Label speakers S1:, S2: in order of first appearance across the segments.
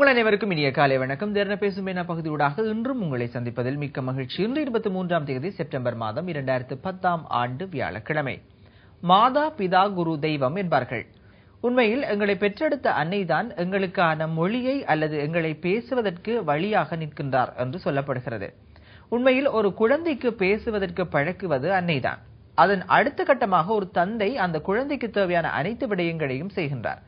S1: உங்கள் அனைவருக்கும் இனிய காலை வணக்கம். தேர்ன பேசும் என பகுதியூடாக இன்றும் உங்களை சந்திப்பதில் மிக்க மகிழ்ச்சி. இன்று இருபத்தி மூன்றாம் தேதி செப்டம்பர் மாதம் இரண்டாயிரத்து பத்தாம் ஆண்டு வியாழக்கிழமை. மாதா பிதா குரு தெய்வம் என்பார்கள். உண்மையில் எங்களை பெற்றெடுத்த அன்னைதான் எங்களுக்கான மொழியை அல்லது எங்களை பேசுவதற்கு வழியாக நிற்கின்றார் என்று சொல்லப்படுகிறது. உண்மையில் ஒரு குழந்தைக்கு பேசுவதற்கு பழக்குவது அன்னைதான் அதன் அடுத்த கட்டமாக ஒரு தந்தை அந்த குழந்தைக்கு தேவையான அனைத்து விடயங்களையும் செய்கின்றார்.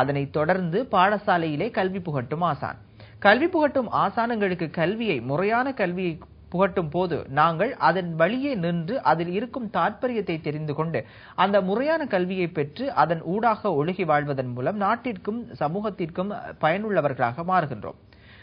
S1: அதனைத் தொடர்ந்து பாடசாலையிலே கல்வி புகட்டும் ஆசான். கல்வி புகட்டும் ஆசானங்களுக்கு கல்வியை முறையான கல்வியை புகட்டும் போது நாங்கள் அதன் வழியே நின்று அதில் இருக்கும் தாற்பயத்தை தெரிந்து கொண்டு அந்த முறையான கல்வியை பெற்று அதன் ஊடாக ஒழுகி வாழ்வதன் மூலம் நாட்டிற்கும் சமூகத்திற்கும் பயனுள்ளவர்களாக மாறுகின்றோம்.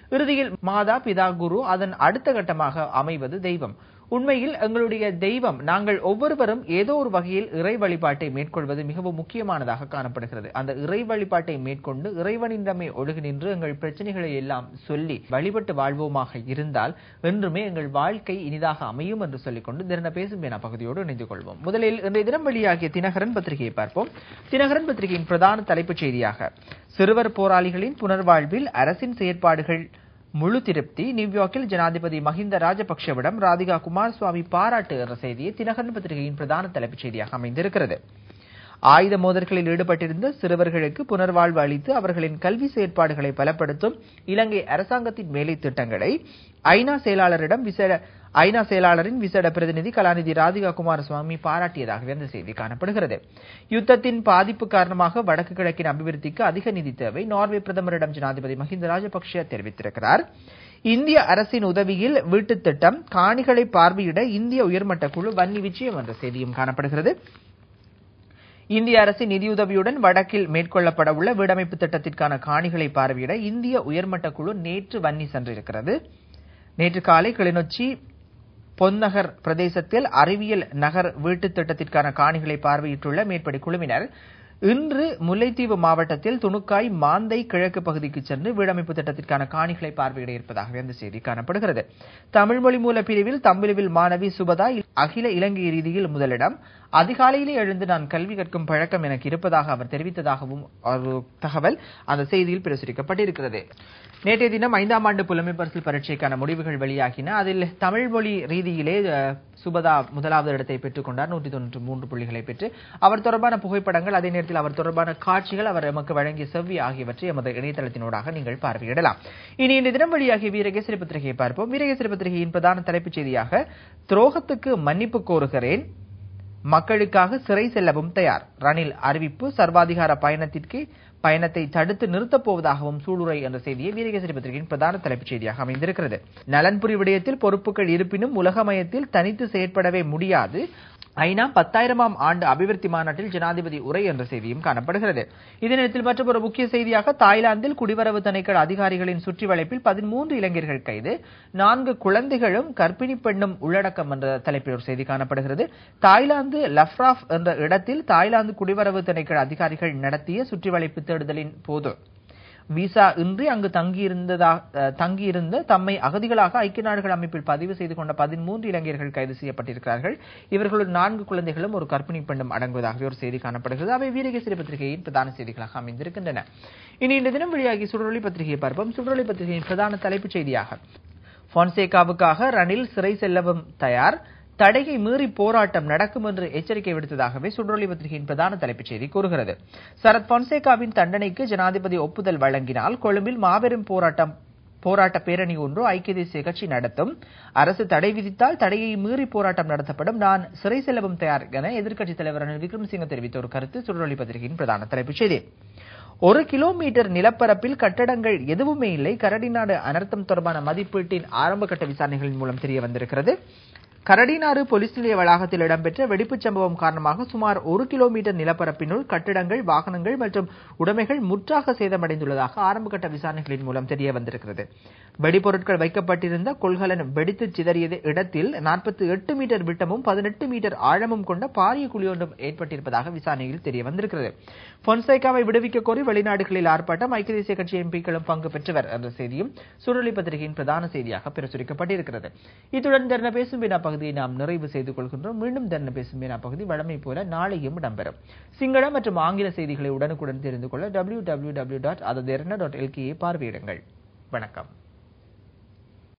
S1: இறுதியில் மாதா பிதா குரு அதன் அடுத்த கட்டமாக அமைவது தெய்வம். உண்மையில் எங்களுடைய தெய்வம் நாங்கள் ஒவ்வொருவரும் ஏதோ ஒரு வகையில் இறை வழிபாட்டை மேற்கொள்வது மிகவும் முக்கியமானதாக காணப்படுகிறது. அந்த இறை வழிபாட்டை மேற்கொண்டு இறைவனிடமே ஒழுகு நின்று எங்கள் பிரச்சனைகளை எல்லாம் சொல்லி வழிபட்டு வாழ்வோமாக இருந்தால் என்றுமே எங்கள் வாழ்க்கை இனிதாக அமையும் என்று சொல்லிக்கொண்டு திறன பேசும் என பகுதியோடு இணைந்து கொள்வோம். முதலில் இன்றைய தினம் வெளியாகிய தினகரன் பத்திரிகையை பார்ப்போம். தினகரன் பத்திரிகையின் பிரதான தலைப்புச் செய்தியாக சிறுவர் போராளிகளின் புனர்வாழ்வில் அரசின் செயற்பாடுகள் முழு திருப்தி. நியூயார்க்கில் ஜனாதிபதி மஹிந்த ராஜபக்ஷவிடம் ராதிகா குமாரசுவாமி பாராட்டு என்ற செய்தியை தினகரன் பத்திரிகையின் பிரதான தலைப்புச் செய்தியாக அமைந்திருக்கிறது. ஆயுத மோதல்களில் ஈடுபட்டிருந்த சிறுவர்களுக்கு புனர்வாழ்வு அளித்து அவர்களின் கல்வி செயற்பாடுகளை பலப்படுத்தும் இலங்கை அரசாங்கத்தின் வேலை திட்டங்களை ஐநா செயலாளரிடம் விசேட ஐநா செயலாளரின் விசேட பிரதிநிதி கலாநிதி ராதிகா குமாரசுவாமி பாராட்டியதாகவே அந்த செய்தி காணப்படுகிறது. யுத்தத்தின் பாதிப்பு காரணமாக வடக்கு கிழக்கின் அபிவிருத்திக்கு அதிக நிதி தேவை. நார்வே பிரதமரிடம் ஜனாதிபதி மஹிந்த ராஜபக்ஷ தெரிவித்திருக்கிறார். இந்திய அரசின் உதவியில் வீட்டுத் திட்டம் காணிகளை பார்வையிட இந்திய உயர்மட்ட குழு வன்னி விஜயம் என்ற செய்தியும் காணப்படுகிறது. இந்திய அரசின் நிதியுதவியுடன் வடக்கில் மேற்கொள்ளப்பட உள்ள வீடமைப்பு திட்டத்திற்கான காணிகளை பார்வையிட இந்திய உயர்மட்ட குழு நேற்று வன்னி சென்றிருக்கிறது. நேற்று காலை கிளிநொச்சி பொன்னகர் பிரதேசத்தில் அறிவியல் நகர் வீட்டுத் திட்டத்திற்கான காணிகளை பார்வையிட்டுள்ள மேற்படி குழுவினர் இன்று முல்லைத்தீவு மாவட்டத்தில் துணுக்காய் மாந்தை கிழக்கு பகுதிக்கு சென்று வீடமைப்பு திட்டத்திற்கான காணிகளை பார்வையிட இருப்பதாகவே அந்த செய்தி காணப்படுகிறது. தமிழ் மொழி மூல பிரிவில் தம்பிலுவில் மாணவி சுபதா அகில இலங்கை ரீதியில் முதலிடம் அதிகாலையிலே எழுந்து நான் கல்வி கற்கும் பழக்கம் எனக்கு இருப்பதாக அவர் தெரிவித்ததாகவும் ஒரு தகவல் அந்த செய்தியில் பிரசுரிக்கப்பட்டிருக்கிறது. நேற்றைய தினம் ஐந்தாம் ஆண்டு புலமை பரிசில் பரீட்சைக்கான முடிவுகள் வெளியாகின. அதில் தமிழ் மொழி ரீதியிலே சுபதா முதலாவது இடத்தை பெற்றுக் கொண்டார். நூற்றி தொன்னூற்றி மூன்று புள்ளிகளை பெற்று அவர் தொடர்பான புகைப்படங்கள் அதே நேரத்தில் அவர் தொடர்பான காட்சிகள் அவர் எமக்கு வழங்கிய செவ்வி ஆகியவற்றை எமது இணையதளத்தினூடாக நீங்கள் பார்வையிடலாம். இனி இந்த தினம் வழியாகிய வீரகேசரி பத்திரிகையை பார்ப்போம். வீரகேசரி பத்திரிகையின் பிரதான தலைப்புச் செய்தியாக துரோகத்துக்கு மன்னிப்பு கோருகிறேன் மக்களுக்காக சிறை செல்லவும் தயார். ரணில் அறிவிப்பு சர்வாதிகார பயணத்திற்கு பயணத்தை தடுத்து நிறுத்தப் போவதாகவும் சூளுரை என்ற செய்தியை வீரகேசரி பத்திரிகையின் பிரதான தலைப்புச் செய்தியாக அமைந்திருக்கிறது. நலன்புரி விடயத்தில் பொறுப்புகள் இருப்பினும் உலகமயத்தில் தனித்து செயற்படவே முடியாது. ஐநா பத்தாயிரமாம் ஆண்டு அபிவிருத்தி மாநாட்டில் ஜனாதிபதி உரை என்ற செய்தியும் காணப்படுகிறது. இதே நேரத்தில் ஒரு முக்கிய செய்தியாக தாய்லாந்தில் குடிவரவு திணைக்கள அதிகாரிகளின் சுற்றி வளைப்பில் பதிமூன்று இளைஞர்கள் கைது நான்கு குழந்தைகளும் கர்ப்பிணி பெண்ணும் உள்ளடக்கம் என்ற தலைப்பில் ஒரு செய்தி காணப்படுகிறது. தாய்லாந்து லஃப்ராஃப் என்ற இடத்தில் தாய்லாந்து குடிவரவு திணைக்கள அதிகாரிகள் நடத்திய சுற்றி வளைப்பு தேடுதலின் போது விசா இன்றி அங்கு தங்கியிருந்ததாக தங்கியிருந்த தம்மை அகதிகளாக ஐக்கிய நாடுகள் அமைப்பில் பதிவு செய்து கொண்ட பதிமூன்று இளைஞர்கள் கைது செய்யப்பட்டிருக்கிறார்கள். இவர்களுடன் நான்கு குழந்தைகளும் ஒரு கற்பிணி பெண்ணும் அடங்குவதாக ஒரு செய்தி காணப்படுகிறது. அவை வீரகேசரி பத்திரிகையின் பிரதான செய்திகளாக அமைந்திருக்கின்றன. இனி இந்த தினம் வெளியாகி சுடரொலி பத்திரிகையை பார்ப்போம். சுடரொலி பத்திரிகையின் பிரதான தலைப்புச் செய்தியாக பொன்சேகாவுக்காக ரணில் சிறை செல்லவும் தயார். தடையை மீறி போராட்டம் நடக்கும் என்று எச்சரிக்கை விடுத்ததாகவே சுடரொலி பத்திரிகையின் பிரதான தலைப்புச் செய்தி கூறுகிறது. சரத் பொன்சேகாவின் தண்டனைக்கு ஜனாதிபதி ஒப்புதல் வழங்கினால் கொழும்பில் மாபெரும் போராட்டம் போராட்ட பேரணி ஒன்று ஐக்கிய தேசிய கட்சி நடத்தும். அரசு தடை விதித்தால் தடையை மீறி போராட்டம் நடத்தப்படும். நான் சிறை செல்லவும் தயார் என எதிர்க்கட்சித் தலைவர் ரணில் விக்ரமசிங்க தெரிவித்த ஒரு கருத்து சுடரொலி பத்திரிகையின் பிரதான தலைப்புச் செய்தி. ஒரு கிலோமீட்டர் நிலப்பரப்பில் கட்டடங்கள் எதுவுமே இல்லை. கரடிநாடு அனர்த்தம் தொடர்பான மதிப்பீட்டின் ஆரம்பகட்ட விசாரணைகளின் மூலம் தெரிய வந்திருக்கிறது. கரடினாறு போலீஸ் நிலைய வளாகத்தில் இடம்பெற்ற வெடிப்புச் சம்பவம் காரணமாக சுமார் ஒரு கிலோமீட்டர் நிலப்பரப்பினுள் கட்டிடங்கள் வாகனங்கள் மற்றும் உடைமைகள் முற்றாக சேதமடைந்துள்ளதாக ஆரம்பகட்ட விசாரணைகளின் மூலம் தெரிய வந்திருக்கிறது. வெடிபொருட்கள் வைக்கப்பட்டிருந்த கொள்கலன் வெடித்து சிதறியது இடத்தில் நாற்பத்தி எட்டு மீட்டர் விட்டமும் பதினெட்டு மீட்டர் ஆழமும் கொண்ட பாரிய குழி ஒன்றும் ஏற்பட்டிருப்பதாக விசாரணையில் தெரிய வந்திருக்கிறது. பொன்சைக்காவை விடுவிக்க கோரி வெளிநாடுகளில் ஆர்ப்பாட்டம் ஐக்கிய தேசிய கட்சி எம்பிக்களும் பங்கு பெற்றவர் என்ற செய்தியும் சுருளி பத்திரிகையின் பிரதான செய்தியாக பிரசுரிக்கப்பட்டிருக்கிறது. இத்துடன் தர்ண பேசும் வினா பகுதியை நாம் நிறைவு செய்து கொள்கின்றோம். மீண்டும் தர்ண பேசும் வினா பகுதி. வழமை போல நாளையும் இடம்பெறும். சிங்கள மற்றும் ஆங்கில செய்திகளை உடனுக்குடன் தெரிந்து கொள்ள W W W dot dot எல்கேயை பார்வையிடுங்கள். வணக்கம்.